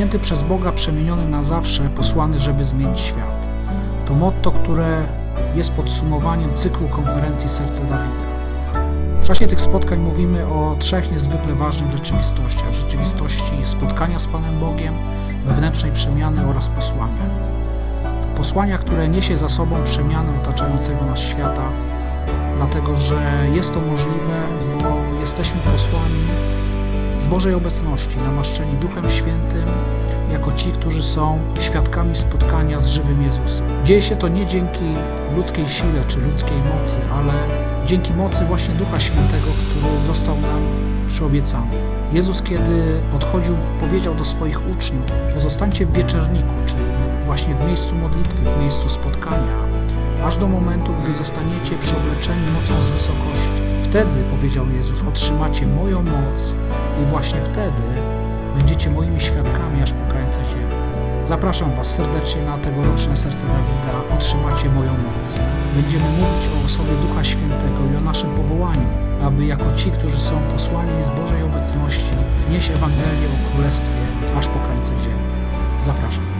Uśnięty przez Boga, przemieniony na zawsze, posłany, żeby zmienić świat. To motto, które jest podsumowaniem cyklu konferencji Serce Dawida. W czasie tych spotkań mówimy o trzech niezwykle ważnych rzeczywistościach: rzeczywistości spotkania z Panem Bogiem, wewnętrznej przemiany oraz posłania. Posłania, które niesie za sobą przemianę otaczającego nas świata, dlatego że jest to możliwe, bo jesteśmy posłami z Bożej obecności, namaszczeni Duchem Świętym, jako ci, którzy są świadkami spotkania z żywym Jezusem. Dzieje się to nie dzięki ludzkiej sile czy ludzkiej mocy, ale dzięki mocy właśnie Ducha Świętego, który został nam przyobiecany. Jezus, kiedy odchodził, powiedział do swoich uczniów: Pozostańcie w wieczerniku, czyli właśnie w miejscu modlitwy, w miejscu spotkania, aż do momentu, gdy zostaniecie przyobleczeni mocą z wysokości. Wtedy, powiedział Jezus, otrzymacie moją moc i właśnie wtedy będziecie moimi świadkami aż po krańce ziemi. Zapraszam Was serdecznie na tegoroczne Serce Dawida. Otrzymacie moją moc. Będziemy mówić o osobie Ducha Świętego i o naszym powołaniu, aby jako ci, którzy są posłani z Bożej obecności, nieść Ewangelię o Królestwie aż po krańce ziemi. Zapraszam.